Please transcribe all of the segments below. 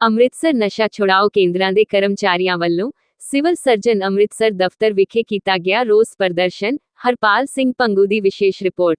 ਅੰਮ੍ਰਿਤਸਰ ਨਸ਼ਾ ਛੁਡਾਓ ਕੇਂਦਰਾਂ ਦੇ ਕਰਮਚਾਰੀਆਂ ਵੱਲੋਂ ਸਿਵਲ ਸਰਜਨ ਅੰਮ੍ਰਿਤਸਰ ਦਫ਼ਤਰ ਵਿਖੇ ਕੀਤਾ ਗਿਆ ਰੋਸ ਪ੍ਰਦਰਸ਼ਨ, ਹਰਪਾਲ ਸਿੰਘ ਪੰਗੂ ਦੀ ਵਿਸ਼ੇਸ਼ ਰਿਪੋਰਟ।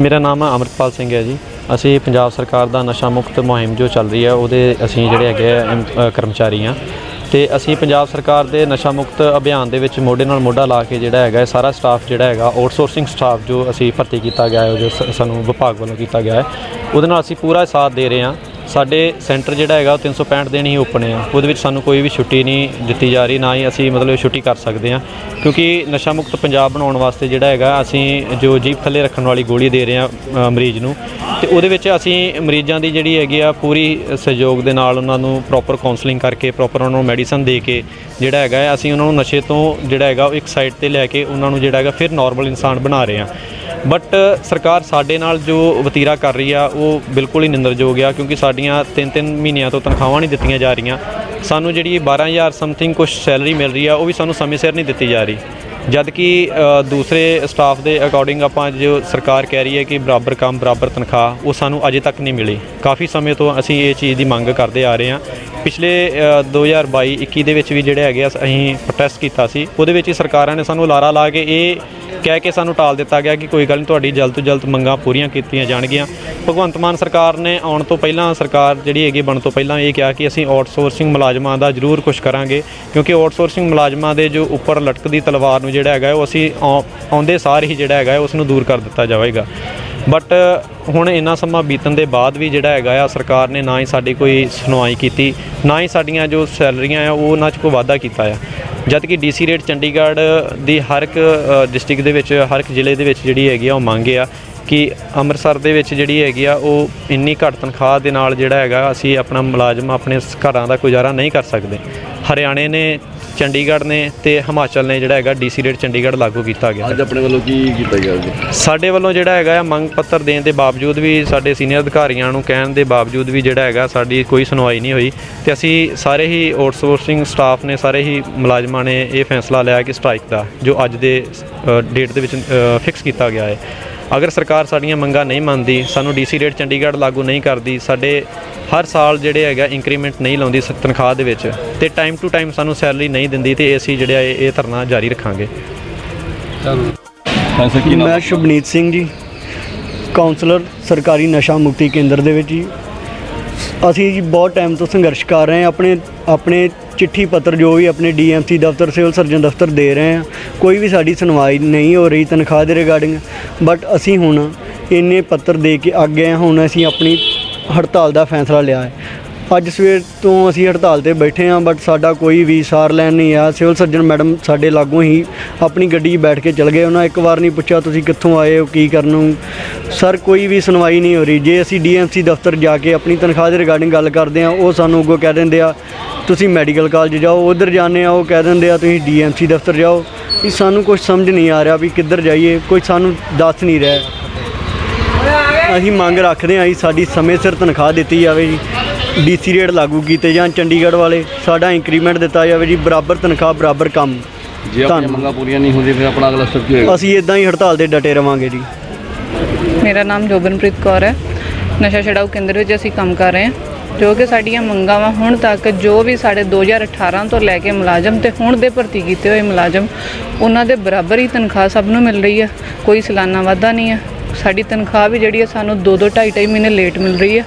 ਮੇਰਾ ਨਾਮ ਅਮਰਪਾਲ ਸਿੰਘ ਹੈ ਜੀ। ਅਸੀਂ ਪੰਜਾਬ ਸਰਕਾਰ ਦਾ ਨਸ਼ਾ ਮੁਕਤ ਮੁਹਿੰਮ ਜੋ ਚੱਲ ਰਹੀ ਹੈ ਉਹਦੇ ਅਸੀਂ ਜਿਹੜੇ ਹੈਗੇ ਆ, ਐਮ- ਕਰਮਚਾਰੀ ਆ ਤੇ ਅਸੀਂ ਪੰਜਾਬ ਸਰਕਾਰ ਦੇ ਨਸ਼ਾ ਮੁਕਤ ਅਭਿਆਨ ਦੇ ਵਿੱਚ ਮੋਢੇ ਨਾਲ ਮੋਢਾ ਲਾ ਕੇ ਜਿਹੜਾ ਹੈਗਾ ਸਾਰਾ ਸਟਾਫ ਜਿਹੜਾ ਹੈਗਾ ਆਊਟਸੋਰਸਿੰਗ ਸਟਾਫ ਜੋ ਅਸੀਂ ਭਰਤੀ ਕੀਤਾ ਗਿਆ ਹੈ ਜੋ ਸ- ਸਾਨੂੰ ਵਿਭਾਗ ਵੱਲੋਂ ਕੀਤਾ ਗਿਆ ਹੈ ਉਹਦੇ ਨਾਲ ਅਸੀਂ ਪੂਰਾ ਸਾਥ ਦੇ ਰਹੇ ਹਾਂ। ਸਾਡੇ ਸੈਂਟਰ ਜਿਹੜਾ ਹੈਗਾ ਉਹ 365 ਦਿਨ ਹੀ ਓਪਨ ਹੈ ਉਹਦੇ ਵਿੱਚ ਸਾਨੂੰ ਕੋਈ ਵੀ ਛੁੱਟੀ ਨਹੀਂ ਦਿੱਤੀ ਜਾ ਰਹੀ, ਨਾ ਹੀ ਅਸੀਂ ਮਤਲਬ ਛੁੱਟੀ ਕਰ ਸਕਦੇ ਹਾਂ। ਕਿਉਂਕਿ ਨਸ਼ਾ ਮੁਕਤ ਪੰਜਾਬ ਬਣਾਉਣ ਵਾਸਤੇ ਜਿਹੜਾ ਹੈਗਾ, ਅਸੀਂ ਜੋ ਜੀਭ ਥੱਲੇ ਰੱਖਣ ਵਾਲੀ ਗੋਲੀ ਦੇ ਰਹੇ ਹਾਂ ਮਰੀਜ਼ ਨੂੰ। ਤੇ ਉਹਦੇ ਵਿੱਚ ਅਸੀਂ ਮਰੀਜ਼ਾਂ ਦੀ ਜਿਹੜੀ ਹੈਗੀ ਆ, ਪੂਰੀ ਸਹਿਯੋਗ ਦੇ ਨਾਲ ਉਹਨਾਂ ਨੂੰ ਪ੍ਰੋਪਰ ਕਾਉਂਸਲਿੰਗ ਕਰਕੇ ਪ੍ਰੋਪਰ ਉਹਨਾਂ ਨੂੰ ਮੈਡੀਸਨ ਦੇ ਕੇ ਜਿਹੜਾ ਹੈਗਾ, ਅਸੀਂ ਉਹਨਾਂ ਨੂੰ ਨਸ਼ੇ ਤੋਂ ਜਿਹੜਾ ਹੈਗਾ, ਉਹ ਇੱਕ ਸਾਈਡ ਤੇ ਲੈ ਕੇ ਉਹਨਾਂ ਨੂੰ ਜਿਹੜਾ ਹੈਗਾ, ਫਿਰ ਨਾਰਮਲ ਇਨਸਾਨ ਬਣਾ ਰਹੇ ਹਾਂ। ਬਟ ਸਰਕਾਰ ਸਾਡੇ ਨਾਲ ਜੋ ਵਤੀਰਾ ਕਰ ਰਹੀ ਆ, ਉਹ ਬਿਲਕੁਲ ਹੀ ਨਿੰਦਰਯੋਗ ਆ, ਕਿਉਂਕਿ ਸਾਡੀਆਂ 3-3 ਮਹੀਨਿਆਂ ਤੋਂ ਤਨਖਾਹਾਂ ਨਹੀਂ ਦਿੱਤੀਆਂ ਜਾ ਰਹੀਆਂ। ਸਾਨੂੰ ਜਿਹੜੀ 12000 ਸਮਥਿੰਗ ਕੁਝ ਸੈਲਰੀ ਮਿਲ ਰਹੀ ਆ, ਉਹ ਵੀ ਸਾਨੂੰ ਸਮੇਂ ਸਿਰ ਨਹੀਂ ਦਿੱਤੀ ਜਾ ਰਹੀ। ਜਦ ਕਿ ਦੂਸਰੇ ਸਟਾਫ ਦੇ ਅਕੋਰਡਿੰਗ ਆਪਾਂ ਜੋ ਸਰਕਾਰ ਕਹਿ ਰਹੀ ਹੈ ਕਿ ਬਰਾਬਰ ਕੰਮ, ਬਰਾਬਰ ਤਨਖਾਹ, ਉਹ ਸਾਨੂੰ ਅਜੇ ਤੱਕ ਨਹੀਂ ਮਿਲੀ। ਕਾਫੀ ਸਮੇਂ ਤੋਂ ਅਸੀਂ ਇਹ ਚੀਜ਼ ਦੀ ਮੰਗ ਕਰਦੇ ਆ ਰਹੇ ਹਾਂ। ਪਿਛਲੇ 2022-21 ਦੇ ਵਿੱਚ ਵੀ ਜਿਹੜੇ ਹੈਗੇ ਆ, ਅਸੀਂ ਪ੍ਰੋਟੈਸਟ ਕੀਤਾ ਸੀ, ਉਹਦੇ ਵਿੱਚ ਹੀ ਸਰਕਾਰਾਂ ਨੇ ਸਾਨੂੰ ਲਾਰਾ ਲਾ ਕੇ ਇਹ ਕਹਿ ਕੇ ਸਾਨੂੰ ਟਾਲ ਦਿੱਤਾ ਗਿਆ ਕਿ ਕੋਈ ਗੱਲ ਨਹੀਂ, ਤੁਹਾਡੀ ਜਲਦ ਤੋਂ ਜਲਦ ਮੰਗਾਂ ਪੂਰੀਆਂ ਕੀਤੀਆਂ ਜਾਣਗੀਆਂ। ਭਗਵੰਤ ਮਾਨ ਸਰਕਾਰ ਨੇ ਆਉਣ ਤੋਂ ਪਹਿਲਾਂ ਸਰਕਾਰ ਜਿਹੜੀ ਹੈਗੀ ਬਣ ਤੋਂ ਪਹਿਲਾਂ ਇਹ ਕਿਹਾ ਕਿ ਅਸੀਂ ਆਊਟਸੋਰਸਿੰਗ ਮੁਲਾਜ਼ਮਾਂ ਦਾ ਜ਼ਰੂਰ ਕੁਝ ਕਰਾਂਗੇ, ਕਿਉਂਕਿ ਆਊਟਸੋਰਸਿੰਗ ਮੁਲਾਜ਼ਮਾਂ ਦੇ ਜੋ ਉੱਪਰ ਲਟਕਦੀ ਤਲਵਾਰ ਨੂੰ ਜਿਹੜਾ ਹੈਗਾ, ਉਹ ਅਸੀਂ ਆਉ- ਆਉਂਦੇ ਸਾਰ ਹੀ ਜਿਹੜਾ ਹੈਗਾ, ਉਸ ਨੂੰ ਦੂਰ ਕਰ ਦਿੱਤਾ ਜਾਵੇਗਾ। ਬਟ ਹੁਣ ਇੰਨਾ ਸਮਾਂ ਬੀਤਣ ਦੇ ਬਾਅਦ ਵੀ ਜਿਹੜਾ ਹੈਗਾ ਆ, ਸਰਕਾਰ ਨੇ ਨਾ ਹੀ ਸਾਡੀ ਕੋਈ ਸੁਣਵਾਈ ਕੀਤੀ, ਨਾ ਹੀ ਸਾਡੀਆਂ ਜੋ ਸੈਲਰੀਆਂ ਆ, ਉਹ ਉਹਨਾਂ 'ਚ ਕੋਈ ਵਾਅਦਾ ਕੀਤਾ ਆ। ਜਦ ਕਿ ਡੀਸੀ ਰੇਟ ਚੰਡੀਗੜ੍ਹ ਦੀ ਹਰ ਇੱਕ ਡਿਸਟ੍ਰਿਕਟ ਦੇ ਵਿੱਚ, ਹਰ ਇੱਕ ਜ਼ਿਲ੍ਹੇ ਦੇ ਵਿੱਚ ਜਿਹੜੀ ਹੈਗੀ ਆ, ਉਹ ਮੰਗ ਆ ਕਿ ਅੰਮ੍ਰਿਤਸਰ ਦੇ ਵਿੱਚ ਜਿਹੜੀ ਹੈਗੀ ਆ, ਉਹ ਇੰਨੀ ਘੱਟ ਤਨਖਾਹ ਦੇ ਨਾਲ ਜਿਹੜਾ ਹੈਗਾ, ਅਸੀਂ ਆਪਣਾ ਮੁਲਾਜ਼ਮ ਆਪਣੇ ਘਰਾਂ ਦਾ ਗੁਜ਼ਾਰਾ ਨਹੀਂ ਕਰ ਸਕਦੇ। ਹਰਿਆਣੇ ਨੇ ਚੰਡੀਗੜ੍ਹ ਨੇ ਤੇ ਹਿਮਾਚਲ ਨੇ ਜਿਹੜਾ ਹੈਗਾ ਡੀਸੀ ਰੇਟ ਚੰਡੀਗੜ੍ਹ ਲਾਗੂ ਕੀਤਾ ਗਿਆ ਅੱਜ ਆਪਣੇ ਵੱਲੋਂ ਕੀ ਕੀਤਾ ਗਿਆ ਜੀ? ਸਾਡੇ ਵੱਲੋਂ ਜਿਹੜਾ ਹੈਗਾ ਆ ਮੰਗ ਪੱਤਰ ਦੇਣ ਦੇ ਬਾਵਜੂਦ ਵੀ ਸਾਡੇ ਸੀਨੀਅਰ ਅਧਿਕਾਰੀਆਂ ਨੂੰ ਕਹਿਣ ਦੇ ਬਾਵਜੂਦ ਵੀ ਜਿਹੜਾ ਹੈਗਾ ਸਾਡੀ ਕੋਈ ਸੁਣਵਾਈ ਨਹੀਂ ਹੋਈ ਤੇ ਅਸੀਂ ਸਾਰੇ ਹੀ ਆਊਟਸੋਰਸਿੰਗ ਸਟਾਫ ਨੇ ਸਾਰੇ ਹੀ ਮੁਲਾਜ਼ਮਾਂ ਨੇ ਇਹ ਫੈਸਲਾ ਲਿਆ ਕਿ ਸਟ੍ਰਾਈਕ ਦਾ ਜੋ ਅੱਜ ਦੇ ਡੇਟ ਦੇ ਵਿੱਚ ਫਿਕਸ ਕੀਤਾ ਗਿਆ ਹੈ। ਅਗਰ ਸਰਕਾਰ ਸਾਡੀਆਂ ਮੰਗਾਂ ਨਹੀਂ ਮੰਨਦੀ ਸਾਨੂੰ ਡੀਸੀ ਰੇਟ ਚੰਡੀਗੜ੍ਹ ਲਾਗੂ ਨਹੀਂ ਕਰਦੀ ਸਾਡੇ ਹਰ ਸਾਲ ਜਿਹੜੇ ਹੈਗਾ ਇੰਕਰੀਮੈਂਟ ਨਹੀਂ ਲਾਉਂਦੀ ਸ- ਤਨਖਾਹ ਦੇ ਵਿੱਚ ਤੇ ਟਾਈਮ ਟੂ ਟਾਈਮ ਸਾਨੂੰ ਸੈਲਰੀ ਨਹੀਂ ਦਿੰਦੀ ਤੇ ਅਸੀਂ ਜਿਹੜਾ ਇਹ ਇਹ ਧਰਨਾ ਜਾਰੀ ਰੱਖਾਂਗੇ। ਮੈਂ ਸ਼ੁਭਨੀਤ ਸਿੰਘ ਜੀ ਕਾਉਂਸਲਰ ਸਰਕਾਰੀ ਨਸ਼ਾ ਮੁਕਤੀ ਕੇਂਦਰ ਦੇ ਵਿੱਚ ਜੀ। ਅਸੀਂ ਜੀ ਬਹੁਤ ਟਾਈਮ ਤੋਂ ਸੰਘਰਸ਼ ਕਰ ਰਹੇ ਹਾਂ ਆਪਣੇ ਆਪਣੇ ਚਿੱਠੀ ਪੱਤਰ ਜੋ ਵੀ ਆਪਣੇ ਡੀਐਮਸੀ ਦਫ਼ਤਰ, ਸਿਵਲ ਸਰਜਨ ਦਫ਼ਤਰ ਦੇ ਰਹੇ ਹਾਂ, ਕੋਈ ਵੀ ਸਾਡੀ ਸੁਣਵਾਈ ਨਹੀਂ ਹੋ ਰਹੀ, ਤਨਖਾਹ ਦੇ ਰਿਗਾਰਡਿੰਗ ਬਟ ਅਸੀਂ ਹੁਣ ਇੰਨੇ ਪੱਤਰ ਦੇ ਕੇ ਅੱਗੇ ਹਾਂ, ਹੁਣ ਅਸੀਂ ਆਪਣੀ ਹੜਤਾਲ ਦਾ ਫੈਸਲਾ ਲਿਆ ਹੈ। ਅੱਜ ਸਵੇਰ ਤੋਂ ਅਸੀਂ ਹੜਤਾਲ ਤੇ ਬੈਠੇ ਹਾਂ ਬਟ ਸਾਡਾ ਕੋਈ ਵੀ ਸਾਰ ਲੈਣ ਨਹੀਂ ਆ ਸਿਵਲ ਸਰਜਨ ਮੈਡਮ ਸਾਡੇ ਲਾਗੋਂ ਹੀ ਆਪਣੀ ਗੱਡੀ 'ਚ ਬੈਠ ਕੇ ਚਲ ਗਏ। ਉਹਨਾਂ ਇੱਕ ਵਾਰ ਨਹੀਂ ਪੁੱਛਿਆ, ਤੁਸੀਂ ਕਿੱਥੋਂ ਆਏ ਹੋ? ਕੀ ਕਰਨ ਨੂੰ? ਸਰ, ਕੋਈ ਵੀ ਸੁਣਵਾਈ ਨਹੀਂ ਹੋ ਰਹੀ। ਜੇ ਅਸੀਂ ਡੀਐਮਸੀ ਦਫ਼ਤਰ ਜਾ ਕੇ ਆਪਣੀ ਤਨਖਾਹ ਦੇ ਰਿਗਾਰਡਿੰਗ ਗੱਲ ਕਰਦੇ ਹਾਂ, ਉਹ ਸਾਨੂੰ ਅੱਗੋਂ ਕਹਿ ਦਿੰਦੇ ਆ, ਤੁਸੀਂ ਮੈਡੀਕਲ ਕਾਲਜ ਜਾਓ, ਉਧਰ ਜਾਂਦੇ ਆ। ਉਹ ਕਹਿ ਦਿੰਦੇ ਆ, ਤੁਸੀਂ ਡੀਐਮਸੀ ਦਫ਼ਤਰ ਜਾਓ। ਵੀ ਸਾਨੂੰ ਕੁਝ ਸਮਝ ਨਹੀਂ ਆ ਰਿਹਾ ਵੀ ਕਿੱਧਰ ਜਾਈਏ। ਕੋਈ ਸਾਨੂੰ ਦੱਸ ਨਹੀਂ ਰਿਹਾ। ਅਸੀਂ ਮੰਗ ਰੱਖਦੇ ਹਾਂ ਜੀ, ਸਾਡੀ ਸਮੇਂ ਸਿਰ ਤਨਖਾਹ ਦਿੱਤੀ ਜਾਵੇ ਜੀ। ਡੀਸੀ ਰੇਟ ਲਾਗੂ ਕੀਤੇ ਜਾਣ ਚੰਡੀਗੜ੍ਹ ਵਾਲੇ ਸਾਡਾ ਇੰਕਰੀਮੈਂਟ ਦਿੱਤਾ ਜਾਵੇ ਜੀ ਬਰਾਬਰ ਤਨਖਾਹ ਬਰਾਬਰ ਕੰਮ। ਜੇ ਆਪਣੀਆਂ। ਮੰਗਾਂ ਪੂਰੀਆਂ ਨਹੀਂ ਹੁੰਦੀਆਂ ਫਿਰ ਆਪਣਾ ਅਗਲਾ ਸਟੈਪ ਕੀ ਹੋਏਗਾ? ਅਸੀਂ ਇਦਾਂ ਹੀ ਹੜਤਾਲ ਤੇ ਡਟੇ ਰਵਾਂਗੇ ਜੀ। ਮੇਰਾ ਨਾਮ ਜੋਬਨਪ੍ਰੀਤ ਕੌਰ ਹੈ। ਨਸ਼ਾ ਛਡਾਊ ਕੇਂਦਰ ਵਿੱਚ ਅਸੀਂ ਕੰਮ ਕਰ ਰਹੇ ਹਾਂ। ਜੋ ਕਿ ਸਾਡੀਆਂ ਮੰਗਾਂ ਵਾ ਹੁਣ ਤੱਕ ਜੋ ਵੀ ਸਾਡੇ 2018 ਤੋਂ ਲੈ ਕੇ ਮੁਲਾਜ਼ਮ ਤੇ ਹੁਣ ਦੇ ਭਰਤੀ ਕੀਤੇ ਹੋਏ ਮੁਲਾਜ਼ਮ ਉਹਨਾਂ ਦੇ ਬਰਾਬਰ ਹੀ ਤਨਖਾਹ ਸਭ ਨੂੰ ਮਿਲ ਰਹੀ ਹੈ। ਕੋਈ ਸਾਲਾਨਾ ਵਾਧਾ ਨਹੀਂ ਹੈ। ਸਾਡੀ ਤਨਖਾਹ ਵੀ ਜਿਹੜੀ ਹੈ ਸਾਨੂੰ 2 2 2.5 2.5 ਮਹੀਨੇ ਲੇਟ ਮਿਲ ਰਹੀ ਹੈ।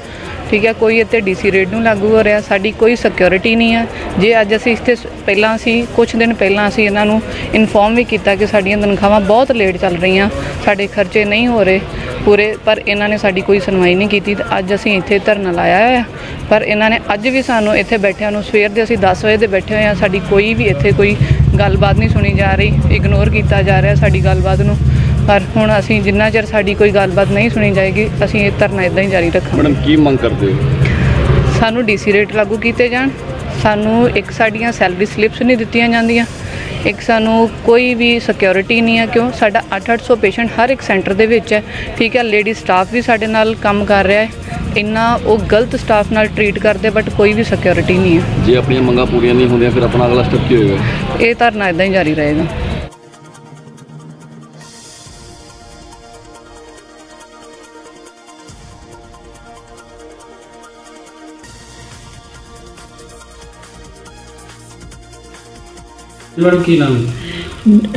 ਠੀਕ ਹੈ ਕੋਈ ਇੱਥੇ ਡੀਸੀ ਰੇਡ ਨੂੰ ਲਾਗੂ ਹੋ ਰਿਹਾ, ਸਾਡੀ ਕੋਈ ਸਿਕਿਉਰਿਟੀ ਨਹੀਂ ਹੈ ਜੇ ਅੱਜ ਅਸੀਂ ਇੱਥੇ ਪਹਿਲਾਂ ਅਸੀਂ ਕੁਝ ਦਿਨ ਪਹਿਲਾਂ ਅਸੀਂ ਇਹਨਾਂ ਨੂੰ ਇਨਫੋਰਮ ਵੀ ਕੀਤਾ ਕਿ ਸਾਡੀਆਂ ਤਨਖਾਹਾਂ ਬਹੁਤ ਲੇਟ ਚੱਲ ਰਹੀਆਂ, ਸਾਡੇ ਖਰਚੇ ਨਹੀਂ ਹੋ ਰਹੇ ਪੂਰੇ, ਪਰ ਇਹਨਾਂ ਨੇ ਸਾਡੀ ਕੋਈ ਸੁਣਵਾਈ ਨਹੀਂ ਕੀਤੀ ਤੇ ਅੱਜ ਅਸੀਂ ਇੱਥੇ ਧਰਨਾ ਲਾਇਆ ਹੋਇਆ। ਪਰ ਇਹਨਾਂ ਨੇ ਅੱਜ ਵੀ ਸਾਨੂੰ ਇੱਥੇ ਬੈਠਿਆਂ ਨੂੰ ਸਵੇਰ ਦੇ ਅਸੀਂ 10 ਵਜੇ ਦੇ ਬੈਠੇ ਹੋਏ ਆ, ਸਾਡੀ ਕੋਈ ਵੀ ਇੱਥੇ ਕੋਈ ਗੱਲਬਾਤ ਨਹੀਂ ਸੁਣੀ ਜਾ ਰਹੀ ਇਗਨੋਰ ਕੀਤਾ ਜਾ ਰਿਹਾ ਸਾਡੀ ਗੱਲਬਾਤ ਨੂੰ। ਪਰ ਹੁਣ ਅਸੀਂ ਜਿੰਨਾ ਚਿਰ ਸਾਡੀ ਕੋਈ ਗੱਲਬਾਤ ਨਹੀਂ ਸੁਣੀ ਜਾਏਗੀ ਅਸੀਂ ਇਹ ਧਰਨਾ ਇਦਾਂ ਹੀ ਜਾਰੀ ਰੱਖਾਂਗੇ। ਮੈਡਮ ਕੀ ਮੰਗ ਕਰਦੇ ਹੋ? ਸਾਨੂੰ ਡੀਸੀ ਰੇਟ ਲਾਗੂ ਕੀਤੇ ਜਾਣ। ਸਾਨੂੰ ਇੱਕ ਸਾਡੀਆਂ ਸੈਲਰੀ ਸਲਿੱਪਸ ਨਹੀਂ ਦਿੱਤੀਆਂ ਜਾਂਦੀਆਂ। ਇੱਕ ਸਾਨੂੰ ਕੋਈ ਵੀ ਸਿਕਿਉਰਿਟੀ ਨਹੀਂ ਹੈ ਕਿਉਂ? ਸਾਡਾ 8-800 ਪੇਸ਼ੈਂਟ ਹਰ ਇੱਕ ਸੈਂਟਰ ਦੇ ਵਿੱਚ ਹੈ। ਠੀਕ ਹੈ ਲੇਡੀ ਸਟਾਫ ਵੀ ਸਾਡੇ ਨਾਲ ਕੰਮ ਕਰ ਰਿਹਾ ਹੈ। ਇੰਨਾ ਉਹ ਗਲਤ ਸਟਾਫ ਨਾਲ ਟਰੀਟ ਕਰਦੇ ਬਟ ਕੋਈ ਵੀ ਸਿਕਿਉਰਿਟੀ ਨਹੀਂ ਹੈ। ਜੇ ਆਪਣੀਆਂ ਮੰਗਾਂ ਪੂਰੀਆਂ ਨਹੀਂ ਹੁੰਦੀਆਂ ਫਿਰ ਆਪਣਾ ਅਗਲਾ ਸਟੈਪ ਕੀ ਹੋਏਗਾ? ਇਹ ਧਰਨਾ ਇਦਾਂ ਹੀ ਜਾਰੀ ਰਹੇਗਾ। ਮੈਡਮ ਕੀ ਨਾਮ?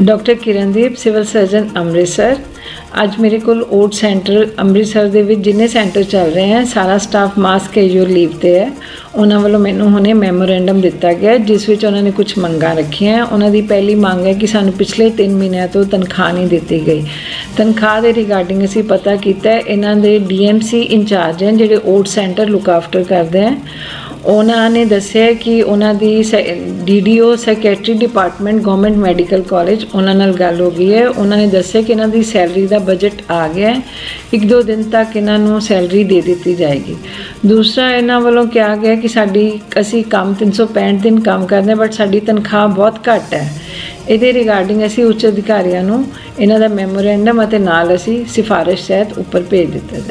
Doctor Kirandeep civil surgeon Amritsar ਅੱਜ ਮੇਰੇ ਕੋਲ ਓਟ ਸੈਂਟਰ ਅੰਮ੍ਰਿਤਸਰ ਦੇ ਵਿੱਚ ਜਿੰਨੇ ਸੈਂਟਰ ਚੱਲ ਰਹੇ ਹੈ ਸਾਰਾ ਸਟਾਫ ਮਾਸਕ ਕੈਜੂਅਲ ਲੀਵ ਤੇ ਹੈ। ਉਹਨਾਂ ਵੱਲੋਂ ਮੈਨੂੰ ਹੁਣੇ ਮੈਮੋਰੈਂਡਮ ਦਿੱਤਾ ਗਿਆ, ਜਿਸ ਵਿੱਚ ਉਹਨਾਂ ਨੇ ਕੁਝ ਮੰਗਾਂ ਰੱਖੀਆਂ। ਉਹਨਾਂ ਦੀ ਪਹਿਲੀ ਮੰਗ ਹੈ ਕਿ ਸਾਨੂੰ ਪਿਛਲੇ 3 ਮਹੀਨਿਆਂ ਤੋਂ ਤਨਖਾਹ ਨਹੀਂ ਦਿੱਤੀ ਗਈ। ਤਨਖਾਹ ਦੇ ਰਿਗਾਰਡਿੰਗ ਅਸੀਂ ਪਤਾ ਕੀਤਾ, ਇਹਨਾਂ ਦੇ ਡੀਐਮਸੀ ਇੰਚਾਰਜ ਹਨ ਜਿਹੜੇ ਓਟ ਸੈਂਟਰ ਲੁੱਕ ਆਫਟਰ ਕਰਦੇ ਹੈ ਉਹਨਾਂ ਨੇ ਦੱਸਿਆ ਕਿ ਉਹਨਾਂ ਦੀ DDO secretary department government medical college ਉਹਨਾਂ ਨਾਲ ਗੱਲ ਹੋ ਗਈ ਹੈ। ਉਹਨਾਂ ਨੇ ਦੱਸਿਆ ਕਿ ਇਹਨਾਂ ਦੀ ਸੈਲਰੀ ਦਾ ਬਜਟ ਆ ਗਿਆ ਹੈ। ਇੱਕ ਦੋ ਦਿਨ ਤੱਕ ਇਹਨਾਂ ਨੂੰ ਸੈਲਰੀ ਦੇ ਦਿੱਤੀ ਜਾਏਗੀ। ਦੂਸਰਾ, ਇਹਨਾਂ ਵੱਲੋਂ ਕਿਹਾ ਗਿਆ ਕਿ ਸਾਡੀ, ਅਸੀਂ ਕੰਮ 365 ਦਿਨ ਕੰਮ ਕਰਦੇ ਹਾਂ ਬਟ ਸਾਡੀ ਤਨਖਾਹ ਬਹੁਤ ਘੱਟ ਹੈ। ਇਹਦੇ ਰਿਗਾਰਡਿੰਗ ਅਸੀਂ ਉੱਚ ਅਧਿਕਾਰੀਆਂ ਨੂੰ ਇਹਨਾਂ ਦਾ ਮੈਮੋਰੈਂਡਮ ਅਤੇ ਨਾਲ ਅਸੀਂ ਸਿਫਾਰਿਸ਼ ਸਹਿਤ ਉੱਪਰ ਭੇਜ ਦਿੱਤਾ ਜਾਏ।